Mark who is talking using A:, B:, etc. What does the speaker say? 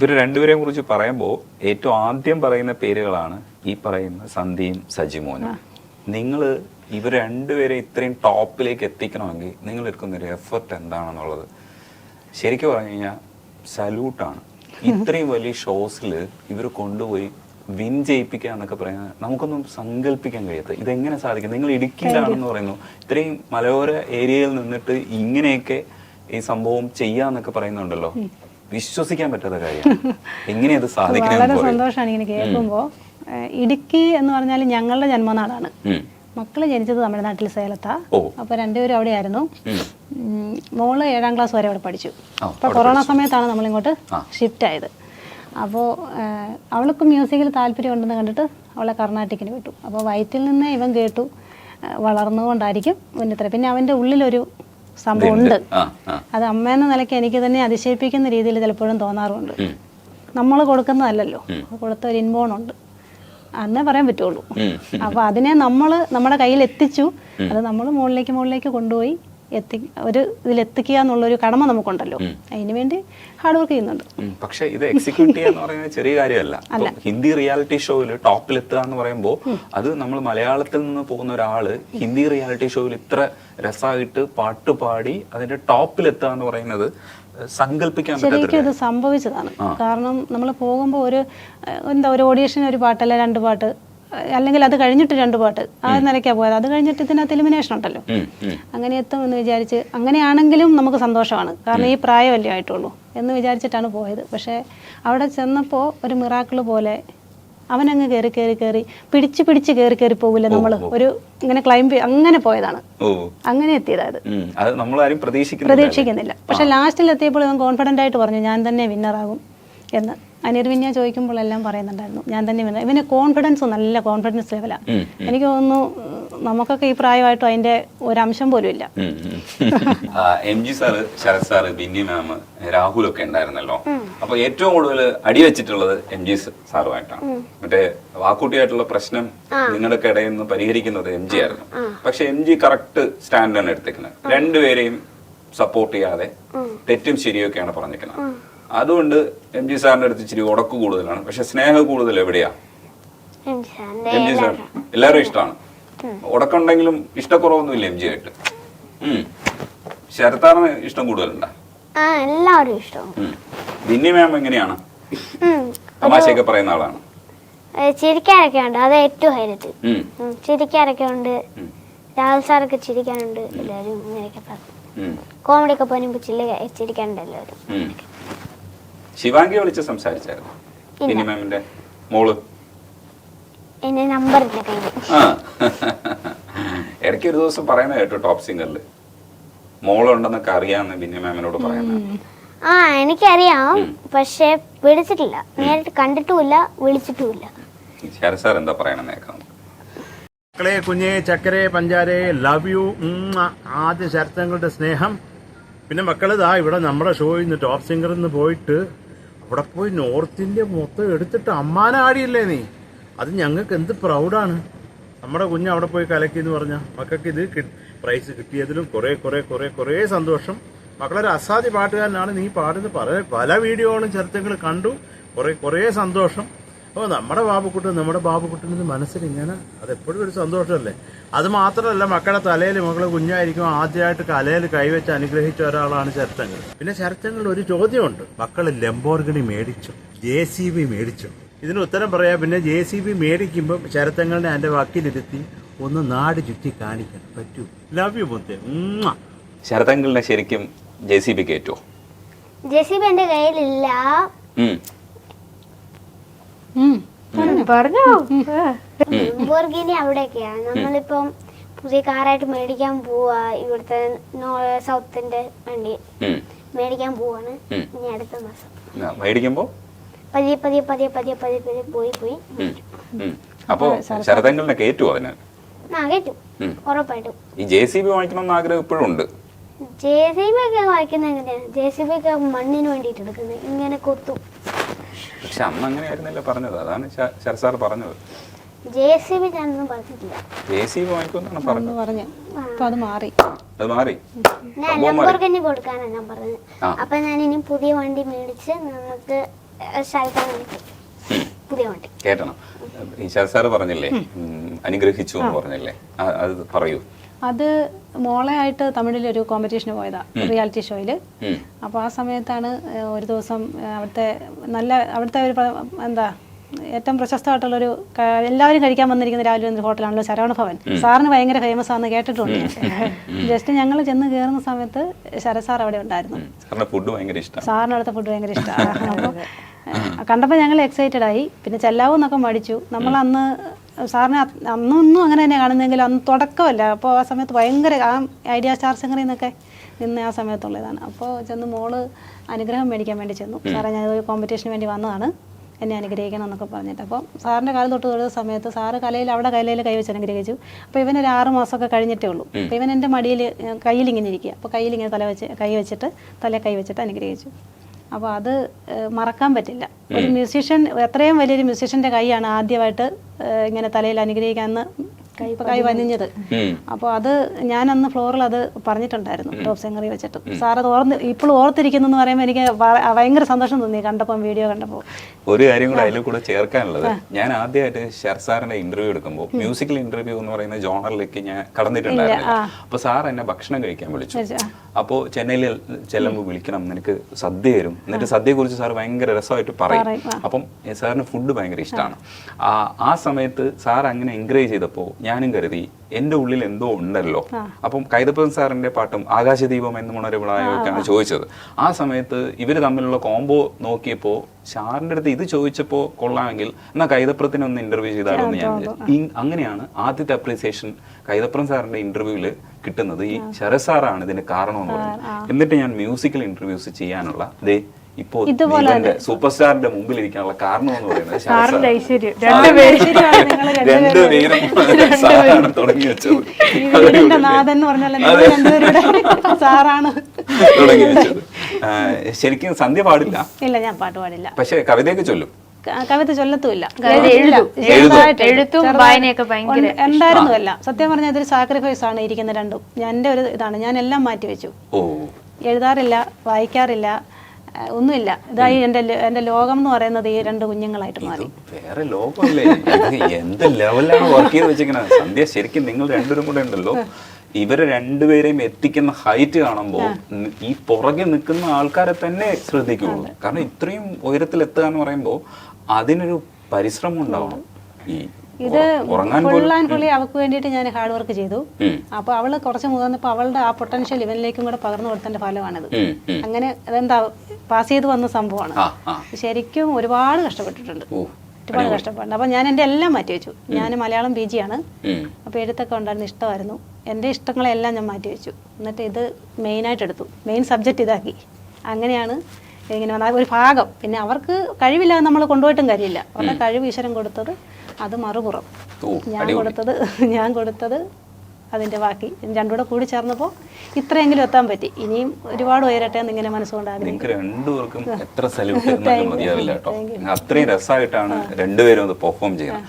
A: ഇവർ രണ്ടുപേരെയും കുറിച്ച് പറയുമ്പോൾ ഏറ്റവും ആദ്യം പറയുന്ന പേരുകളാണ് ഈ പറയുന്ന സന്ധ്യയും സജിമോനും. നിങ്ങൾ ഇവർ രണ്ടുപേരെ ഇത്രയും ടോപ്പിലേക്ക് എത്തിക്കണമെങ്കിൽ നിങ്ങൾ എടുക്കുന്ന ഒരു എഫർട്ട് എന്താണെന്നുള്ളത് ശരിക്കും പറഞ്ഞു കഴിഞ്ഞാൽ സല്യൂട്ടാണ് ഇത്രയും വലിയ ഷോസിൽ ഇവർ കൊണ്ടുപോയി വിൻ ചെയ്യിപ്പിക്കുക എന്നൊക്കെ പറയുന്നത് നമുക്കൊന്നും സങ്കല്പിക്കാൻ കഴിയാത്ത ഇതെങ്ങനെ സാധിക്കും? നിങ്ങൾ ഇടുക്കിയിലാണെന്ന് പറയുന്നു. ഇത്രയും മലയോര ഏരിയയിൽ നിന്നിട്ട് ഇങ്ങനെയൊക്കെ ഈ സംഭവം ചെയ്യാന്നൊക്കെ പറയുന്നുണ്ടല്ലോ. വിശ്വസിക്കാൻ പറ്റാത്ത കാര്യമാണ്. എങ്ങനെ അത്
B: വളരെ സന്തോഷമാണ് ഇങ്ങനെ കേൾക്കുമ്പോൾ ഇടുക്കി എന്ന് പറഞ്ഞാൽ ഞങ്ങളുടെ ജന്മനാടാണ്.
A: മക്കൾ
B: മക്കൾ ജനിച്ചത് തമിഴ്നാട്ടിൽ സേലത്താ. അപ്പൊ രണ്ടുപേരും അവിടെയായിരുന്നു. മോൾ ഏഴാം ക്ലാസ് വരെ അവിടെ പഠിച്ചു. അപ്പൊ കൊറോണ സമയത്താണ് നമ്മളിങ്ങോട്ട്
A: ഇങ്ങോട്ട്
B: ഷിഫ്റ്റ് ആയത് അപ്പോൾ അവൾക്ക് മ്യൂസിക്കിൽ താല്പര്യം ഉണ്ടെന്ന് കണ്ടിട്ട് അവളെ കർണാട്ടിക്കിന് വിട്ടു. അപ്പോൾ വയറ്റിൽ നിന്ന് ഇവൻ കേട്ടു. വളർന്നുകൊണ്ടായിരിക്കും ഇത്ര പിന്നെ അവന്റെ ഉള്ളിലൊരു സംഭവം ഉണ്ട്.
A: ആ അമ്മ
B: അത് അമ്മയെന്ന നിലയ്ക്ക് എനിക്ക് തന്നെ അതിശയിപ്പിക്കുന്ന രീതിയിൽ ചിലപ്പോഴും തോന്നാറുണ്ട് നമ്മൾ കൊടുക്കുന്നതല്ലല്ലോ. കൊടുത്ത ഒരു ഇൻബോൺ ഉണ്ട്. അന്നേ പറയാൻ പറ്റുള്ളൂ. അപ്പൊ അതിനെ നമ്മൾ നമ്മുടെ കയ്യിൽ എത്തിച്ചു അത് നമ്മൾ മുകളിലേക്ക് മുകളിലേക്ക് കൊണ്ടുപോയി എത്തി ഒരു ഇതിലെത്തിക്കുക എന്നുള്ളൊരു കടമ നമുക്കുണ്ടല്ലോ. അതിനു വേണ്ടി ഹാർഡ് വർക്ക് ചെയ്യുന്നുണ്ട്.
A: പക്ഷെ ഇത് എക്സിക്യൂട്ട് ചെയ്യുക എന്ന് പറയുന്നത് ചെറിയ കാര്യമല്ല. ഹിന്ദി റിയാലിറ്റി ഷോയിൽ ടോപ്പിൽ എത്തുക എന്ന് പറയുമ്പോൾ അത് നമ്മൾ മലയാളത്തിൽ നിന്ന് പോകുന്ന ഒരാൾ ഹിന്ദി റിയാലിറ്റി ഷോയിൽ ഇത്ര രസമായിട്ട് പാട്ട് പാടി അതിന്റെ ടോപ്പിൽ എത്തുക എന്ന് പറയുന്നത് സങ്കല്പിക്കാൻ
B: ശരിക്കും ഇത് സംഭവിച്ചതാണ്. കാരണം നമ്മൾ പോകുമ്പോൾ ഒരു എന്താ ഒരു ഓഡിയേഷൻ ഒരു പാട്ടല്ല രണ്ട് പാട്ട് അല്ലെങ്കിൽ അത് കഴിഞ്ഞിട്ട് രണ്ട് പാട്ട് ആ നിലയ്ക്കാണ് പോയത്. അത് കഴിഞ്ഞിട്ട് ഇതിനകത്ത് എലിമിനേഷൻ ഉണ്ടല്ലോ. അങ്ങനെ എത്തും എന്ന് വിചാരിച്ച് അങ്ങനെയാണെങ്കിലും നമുക്ക് സന്തോഷമാണ്. കാരണം ഈ പ്രായമല്ലേ ആയിട്ടുള്ളൂ എന്ന് വിചാരിച്ചിട്ടാണ് പോയത്. പക്ഷേ അവിടെ ചെന്നപ്പോൾ ഒരു മിറാക്കിൾ പോലെ അവനങ്ങ് കയറി കയറി കയറി പിടിച്ച് പിടിച്ച് കയറി കയറി പോകില്ല നമ്മൾ ഒരു ഇങ്ങനെ ക്ലൈംബ് അങ്ങനെ പോയതാണ്. അങ്ങനെ എത്തിയതായത്.
A: പ്രതീക്ഷിക്കുന്നില്ല.
B: പക്ഷെ ലാസ്റ്റിൽ എത്തിയപ്പോൾ കോൺഫിഡന്റ് ആയിട്ട് പറഞ്ഞു ഞാൻ തന്നെ വിന്നറാകും എന്ന്. അനിർവിന്യ ചോദിക്കുമ്പോഴെല്ലാം പറയുന്നുണ്ടായിരുന്നു. ഞാൻ തന്നെ വിന്നർ ഇവന് കോൺഫിഡൻസ് നല്ല കോൺഫിഡൻസ് ലെവലാണ് എനിക്ക് തോന്നുന്നു നമുക്കൊക്കെ ഈ പ്രായമായിട്ടും അതിന്റെ ഒരംശം പോലും ഇല്ല.
A: M G sir Sharath sir Binny ma'am Rahul ഒക്കെ ഉണ്ടായിരുന്നല്ലോ. അപ്പൊ ഏറ്റവും കൂടുതൽ അടി വെച്ചിട്ടുള്ളത് എം ജി സാറുമായിട്ടാണ്. മറ്റേ വാക്കുട്ടിയായിട്ടുള്ള പ്രശ്നം നിങ്ങളുടെ ഇടയിൽ നിന്ന് പരിഹരിക്കുന്നത് എം ജി ആയിരുന്നു. പക്ഷെ എം ജി കറക്റ്റ് സ്റ്റാൻഡാണ് എടുത്തേക്കുന്നത്. രണ്ടുപേരെയും സപ്പോർട്ട് ചെയ്യാതെ തെറ്റും ശരിയൊക്കെയാണ് പറഞ്ഞിരിക്കുന്നത് അതുകൊണ്ട് എം ജി സാറിന്റെ അടുത്ത് ഇച്ചിരി ഉടക്ക് കൂടുതലാണ്. പക്ഷെ സ്നേഹം കൂടുതൽ എവിടെയാ? എം ജി സാർ എല്ലാവരും ഇഷ്ടമാണ്. ഉടക്കുണ്ടെങ്കിലും ഇഷ്ടക്കുറവൊന്നും ഇല്ല എം ജി ആയിട്ട്. ശരത്താറിന് ഇഷ്ടം കൂടുതലുണ്ടാ?
C: എല്ലാവരും ഇഷ്ടവും
A: ദിന്നി മാം എങ്ങനെയാണ്? തമാശയൊക്കെ പറയുന്ന ആളാണ്.
C: ചിരിക്കാനൊക്കെ ഉണ്ട്. അത് ഏറ്റവും ഹൈലൈറ്റ്. ചിരിക്കാനൊക്കെ ഉണ്ട്. രാഹുൽ സാറൊക്കെ ചിരിക്കാനുണ്ട്. എല്ലാവരും ഇങ്ങനെയൊക്കെ പറഞ്ഞു. കോമഡി ഒക്കെ പറയുമ്പോൾ ചില്ല ചിരിക്കാനുണ്ട് എല്ലാവരും.
A: ശിവാംഗി വിളിച്ച് സംസാരിച്ചായിരുന്നു. ഇനി മാമിന്റെ മോൾ.
C: എന്നെ
A: ആ. ഇടയ്ക്ക് ഒരു ദിവസം പറയുന്ന കേട്ടോ ടോപ്പ് സിംഗറിൽ മോളുണ്ടെന്നൊക്കെ അറിയാന്ന് ബിന്നി മാമിനോട് പറയുന്നത്
C: ആ എനിക്കറിയാം. പക്ഷെ വിളിച്ചിട്ടില്ല. നേരിട്ട് കണ്ടിട്ടുമില്ല വിളിച്ചിട്ടുമില്ല.
A: ശരത് സാർ എന്താ പറയണെന്ന് കേൾക്കാം.
D: മക്കളെ കുഞ്ഞെ ചക്കരെ പഞ്ചാരെ ലവ് യു ആദ്യ ശരത്തങ്ങളുടെ സ്നേഹം. പിന്നെ മക്കളിതാ ഇവിടെ നമ്മുടെ ഷോയിൽ നിന്ന് ടോപ്പ് സിംഗറിൽ നിന്ന് പോയിട്ട് അവിടെ പോയി നോർത്ത് ഇന്ത്യ മൊത്തം എടുത്തിട്ട് അമ്മാനാടിയില്ലേ നീ? അത് ഞങ്ങൾക്ക് എന്ത് പ്രൗഡാണ്. നമ്മുടെ കുഞ്ഞ് അവിടെ പോയി കലക്കി എന്ന് പറഞ്ഞാൽ മക്കൾക്ക് ഇത് പ്രൈസ് കിട്ടിയതിലും കുറേ കുറേ കുറേ കുറേ സന്തോഷം. മക്കളൊരു അസാധ്യ പാട്ടുകാരനാണ് നീ പാടുന്ന പല പല വീഡിയോകളും ചരിത്രങ്ങൾ കണ്ടു. കുറേ കുറേ സന്തോഷം. അപ്പോൾ നമ്മുടെ ബാബുക്കുട്ടൻ നമ്മുടെ ബാബുക്കുട്ടന്റെ മനസ്സിൽ ഇങ്ങനെ അതെപ്പോഴും ഒരു സന്തോഷമല്ലേ? അത് മാത്രമല്ല മക്കളുടെ തലയിൽ മക്കളെ കുഞ്ഞായിരിക്കും ആദ്യമായിട്ട് കലയിൽ കൈവച്ച് അനുഗ്രഹിച്ച ഒരാളാണ് ശരത്തങ്ങൾ പിന്നെ ശരത്തങ്ങളിൽ ഒരു ചോദ്യമുണ്ട്. മക്കൾ ലംബോർഗിണി മേടിച്ചു ജെ സി ബി മേടിച്ചു. ഇതിന് ഉത്തരം പറയാം പിന്നെ ജെ സി ബി മേടിക്കുമ്പോൾ ചരിത്രങ്ങളുടെ എന്റെ വക്കിലിരുത്തി ഒന്ന് നാട് ചുറ്റി കാണിക്കാൻ പറ്റൂ. ലവ് യു മുത്തേ
A: ശരത്തങ്ങളിനെ ശരിക്കും ജെ സി ബി കയറ്റുമോ
C: ജെ സി ബി എന്റെ കയ്യിലില്ല. പറഞ്ഞോ. ബോർഗിനി അവിടെയൊക്കെയാണ് നമ്മളിപ്പം പുതിയ കാറായിട്ട് മേടിക്കാൻ പോവാ. ഇവിടുത്തെ സൗത്തിന്റെ വണ്ടി. മേടിക്കാൻ പോവാണ്. ഇനി അടുത്ത മാസം.
A: ആ, മേടിക്കുമ്പോ?
C: പതിയെ പതിയെ പതിയെ പതിയെ പതിയെ പതിയെ പോയി പോയി.
A: അപ്പോ ശരതങ്ങളിനെ കേറ്റോ അതിന്
C: ആ. ഉറപ്പായിട്ടും.
A: ഈ ജെ സി ബി വാങ്ങിക്കണമെന്ന് ആഗ്രഹം ഇപ്പോഴും ഉണ്ട്.
C: ജെ സി ബി ഒക്കെ വായിക്കുന്നത് എങ്ങനെയാണ് ജെ സി ബി ഒക്കെ മണ്ണിന് വേണ്ടിയിട്ട് എടുക്കുന്നത്. ഇങ്ങനെ കൊത്തും.
A: പക്ഷെ അന്ന് അങ്ങനെയായിരുന്നില്ല പറഞ്ഞത്? അതാണ് ശരത് സാർ പറഞ്ഞത്.
C: ജെ സി ബി ഞാനൊന്നും പറഞ്ഞിട്ടില്ല.
A: ജെ സി ബി വാങ്ങിക്കുമെന്നാണ് പറഞ്ഞത്.
B: പറഞ്ഞു. അപ്പൊ അത് മാറി.
A: അത് മാറി.
C: ഞാൻ ലംബോർഗിനി കൊടുക്കാനാണ് ഞാൻ പറഞ്ഞത്. അപ്പൊ ഞാൻ ഇനി പുതിയ വണ്ടി മേടിച്ച് സ്ഥലത്താണ്
A: കേട്ടണം. ഈ ശരത് സാറ് പറഞ്ഞില്ലേ? അനുഗ്രഹിച്ചു എന്ന് പറഞ്ഞില്ലേ? അത് പറയൂ.
B: അത് മോളെ തമിഴിൽ ഒരു കോമ്പറ്റീഷന് പോയതാ റിയാലിറ്റി ഷോയിൽ
A: അപ്പൊ
B: അപ്പോൾ ആ സമയത്താണ് ഒരു ദിവസം അവിടുത്തെ നല്ല അവിടുത്തെ ഒരു എന്താ ഏറ്റവും പ്രശസ്തമായിട്ടുള്ളൊരു ഒരു എല്ലാവരും കഴിക്കാൻ വന്നിരിക്കുന്ന രാവിലെ ഒരു ഹോട്ടലാണല്ലോ ശരവണ ഭവൻ. സാറിന് ഭയങ്കര ഫേമസ് ആണെന്ന് കേട്ടിട്ടുണ്ട്. ജസ്റ്റ് ഞങ്ങൾ ചെന്ന് കയറുന്ന സമയത്ത് ശരത് സാർ അവിടെ ഉണ്ടായിരുന്നു.
A: ഫുഡ് ഭയങ്കര ഇഷ്ടം.
B: സാറിന് അവിടുത്തെ ഫുഡ് ഭയങ്കര ഇഷ്ടമാണ് അപ്പോൾ കണ്ടപ്പോൾ ഞങ്ങൾ എക്സൈറ്റഡ് ആയി. പിന്നെ ചെല്ലാവൂന്നൊക്കെ മടിച്ചു. നമ്മൾ അന്ന് സാറിന് അന്നൊന്നും അങ്ങനെ തന്നെ കാണുന്നെങ്കിൽ അന്ന് തുടക്കമല്ല. അപ്പോൾ ആ സമയത്ത് ഭയങ്കര ആ ഐഡിയ സ്റ്റാർ സിംഗറിൽ നിന്നൊക്കെ നിന്ന് ആ സമയത്തുള്ളതാണ്. അപ്പോൾ ചെന്ന് മോൾ അനുഗ്രഹം മേടിക്കാൻ വേണ്ടി ചെന്നു. സാറേ ഞാൻ ഒരു കോമ്പറ്റീഷന് വേണ്ടി വന്നതാണ്. എന്നെ അനുഗ്രഹിക്കണം എന്നൊക്കെ പറഞ്ഞിട്ട്. അപ്പോൾ സാറിന്റെ കാലം തൊട്ട് തൊഴുന്ന സമയത്ത് സാറ് കലയിൽ അവിടെ കലയിൽ കൈവച്ച് അനുഗ്രഹിച്ചു. അപ്പോൾ ഇവൻ ഒരു ആറ് മാസമൊക്കെ കഴിഞ്ഞിട്ടേ ഉള്ളൂ. അപ്പോൾ ഇവൻ എന്റെ മടിയിൽ കയ്യിൽ ഇങ്ങനെ ഇരിക്കുക. അപ്പോൾ കയ്യിൽ ഇങ്ങനെ തല വെച്ച് കൈ വെച്ചിട്ട് തല കൈ വെച്ചിട്ട് അനുഗ്രഹിച്ചു. അപ്പോൾ അത് മറക്കാൻ പറ്റില്ല. ഒരു മ്യൂസീഷ്യൻ എത്രയും വലിയൊരു മ്യൂസീഷ്യന്റെ കൈയാണ് ആദ്യമായിട്ട് ഇങ്ങനെ തലയിൽ അനുഗ്രഹിക്കാമെന്ന് കൈ വന്നിഞ്ഞത്
A: ഉം.
B: അപ്പോൾ അത് അന്ന് ഫ്ലോറിൽ അത് പറഞ്ഞിട്ടുണ്ടായിരുന്നു ടോപ്പ് സിംഗറി വെച്ചിട്ട്. സാർ അത് ഓർന്ന് ഇപ്പോൾ ഓർത്തിരിക്കുന്നു എന്ന് പറയുമ്പോൾ എനിക്ക് ഭയങ്കര സന്തോഷം തോന്നി കണ്ടപ്പോൾ വീഡിയോ കണ്ടപ്പോൾ
A: ഒരു കാര്യം കൂടെ അതിൽ കൂടെ ചേർക്കാനുള്ളത്. ഞാൻ ആദ്യമായിട്ട് ഷർസാറിന്റെ ഇന്റർവ്യൂ എടുക്കുമ്പോൾ മ്യൂസിക്കൽ ഇന്റർവ്യൂ എന്ന് പറയുന്ന ജോണറിലേക്ക് ഞാൻ കടന്നിട്ടുണ്ടായിരുന്നില്ല. അപ്പൊ സാർ എന്നെ ഭക്ഷണം കഴിക്കാൻ വിളിച്ചു.
B: അപ്പോ
A: അപ്പോൾ ചെന്നൈയിൽ ചെല്ലുമ്പോൾ വിളിക്കണം നിനക്ക് സദ്യ തരും. എന്നിട്ട് സദ്യയെ കുറിച്ച് സാർ ഭയങ്കര രസമായിട്ട് പറയും. അപ്പം സാറിന് ഫുഡ് ഭയങ്കര ഇഷ്ടമാണ് ആ ആ സമയത്ത് സാർ അങ്ങനെ എൻകറേജ് ചെയ്തപ്പോൾ ഞാനും കരുതി എന്റെ ഉള്ളിൽ എന്തോ ഉണ്ടല്ലോ. അപ്പം കൈതപ്പൻ സാറിന്റെ പാട്ടും ആകാശദീപം എന്ന് മുണരവിളായൊക്കെയാണ് ചോദിച്ചത്. ആ സമയത്ത് ഇവർ തമ്മിലുള്ള കോംബോ നോക്കിയപ്പോൾ ഷാറിന്റെ അടുത്ത് ഇത് ചോദിച്ചപ്പോൾ കൊള്ളാമെങ്കിൽ എന്നാ കൈതപ്രത്തിന് ഒന്ന് ഇന്റർവ്യൂ ചെയ്താലോ എന്ന് ഞാൻ അങ്ങനെയാണ് ആദ്യത്തെ അപ്രീസിയേഷൻ കൈതപ്രം സാറിന്റെ ഇന്റർവ്യൂവിൽ കിട്ടുന്നത്. ഈ ശരത് സാറാണ് ഇതിന് കാരണം എന്ന് പറയുന്നത്. എന്നിട്ട് ഞാൻ മ്യൂസിക്കൽ ഇന്റർവ്യൂസ് ചെയ്യാനുള്ള ദേ ഇപ്പോ ഇവന്റെ സൂപ്പർ സ്റ്റാറിന്റെ മുമ്പിൽ ഇരിക്കാനുള്ള കാരണം എന്ന് പറയുന്നത് രണ്ടുപേരും സാറാണ് തുടങ്ങി വെച്ചത്. തുടങ്ങി വെച്ചത്. ശരിക്കും സന്ധ്യ പാടില്ല?
B: ഇല്ല ഞാൻ പാട്ട് പാടില്ല.
A: പക്ഷെ കവിതയൊക്കെ ചൊല്ലും?
B: കവിത ചൊല്ലത്തുമില്ല.
E: എഴുത്തും വായനയൊക്കെ ഭയങ്കര
B: ഉണ്ട്- സത്യം പറഞ്ഞാൽ ഇതൊരു സാക്രിഫൈസ് ആണ് ഇരിക്കുന്ന രണ്ടും. ഞാൻ എന്റെ ഒരു ഇതാണ്. ഞാൻ എല്ലാം മാറ്റി വെച്ചു
A: ഓ.
B: എഴുതാറില്ല വായിക്കാറില്ല. ഒന്നുമില്ല. ഇതായി എന്റെ എന്റെ എന്റെ ലോകം എന്ന് പറയുന്നത് ഈ രണ്ട് കുഞ്ഞുങ്ങളായിട്ട് മാറി.
A: വേറെ ലോകമല്ലേ? എന്ത് ലെവലാണ് വർക്ക് ചെയ്ത് വെച്ചിരിക്കണത്? സന്ധ്യ ശരിക്കും നിങ്ങൾ രണ്ടുപേരും കൂടെ ഉണ്ടല്ലോ. ഇവരെ രണ്ടുപേരെയും എത്തിക്കുന്ന ഹൈറ്റ് കാണുമ്പോൾ ഈ പുറകെ നിൽക്കുന്ന ആൾക്കാരെ തന്നെ ശ്രദ്ധിക്കുള്ളൂ. കാരണം ഇത്രയും ഉയരത്തിൽ എത്തുക എന്ന് പറയുമ്പോൾ അതിനൊരു പരിശ്രമം ഉണ്ടാവണം. ഈ
B: ഇത് ഫുൾ ആൻഡ് ഫുള്ളി അവൾക്ക് വേണ്ടിയിട്ട് ഞാൻ ഹാർഡ് വർക്ക് ചെയ്തു.
A: അപ്പൊ
B: അപ്പോൾ അവൾ കുറച്ച് മുതിർന്നപ്പോൾ അവളുടെ ആ പൊട്ടൻഷ്യൽ ഇവനിലേക്കും കൂടെ പകർന്നു കൊടുത്തതിന്റെ ഫലമാണിത്. അങ്ങനെ അതെന്താ പാസ് ചെയ്ത് വന്ന സംഭവമാണ്. ശരിക്കും ഒരുപാട് കഷ്ടപ്പെട്ടിട്ടുണ്ട്. ഒരുപാട് കഷ്ടപ്പെട്ടുണ്ട് അപ്പോൾ ഞാൻ എന്റെ എല്ലാം മാറ്റി വെച്ചു. ഞാൻ മലയാളം പി ജിയാണ്
A: ആണ്.
B: അപ്പോൾ എഴുത്തൊക്കെ ഉണ്ടായിരുന്നു ഇഷ്ടമായിരുന്നു. എന്റെ ഇഷ്ടങ്ങളെല്ലാം ഞാൻ മാറ്റി വെച്ചു. എന്നിട്ട് ഇത് മെയിനായിട്ട് എടുത്തു. മെയിൻ സബ്ജക്റ്റ് ഇതാക്കി. അങ്ങനെയാണ് ഇങ്ങനെ ഒരു ഭാഗം. പിന്നെ അവർക്ക് കഴിവില്ലാതെ നമ്മൾ കൊണ്ടുപോയിട്ടും കാര്യമില്ല. അവരുടെ കഴിവ് ഈശ്വരൻ കൊടുത്തത് അത് മറുപുറം. ഞാൻ കൊടുത്തത് ഞാൻ കൊടുത്തത് അതിന്റെ ബാക്കി. രണ്ടും കൂടെ കൂടി ചേർന്നപ്പോൾ ഇത്രയെങ്കിലും എത്താൻ പറ്റി. ഇനിയും ഒരുപാട് ഉയരട്ടെ എന്ന് ഇങ്ങനെ മനസ്സുകൊണ്ടാണ്
A: നിങ്ങൾക്ക് രണ്ടുപേർക്കും എത്ര സല്യൂട്ട് എന്നാലും മതിയാവില്ല കേട്ടോ. അത്രയും രസമായിട്ടാണ് രണ്ടുപേരും അത് പെർഫോം ചെയ്യുന്നത്.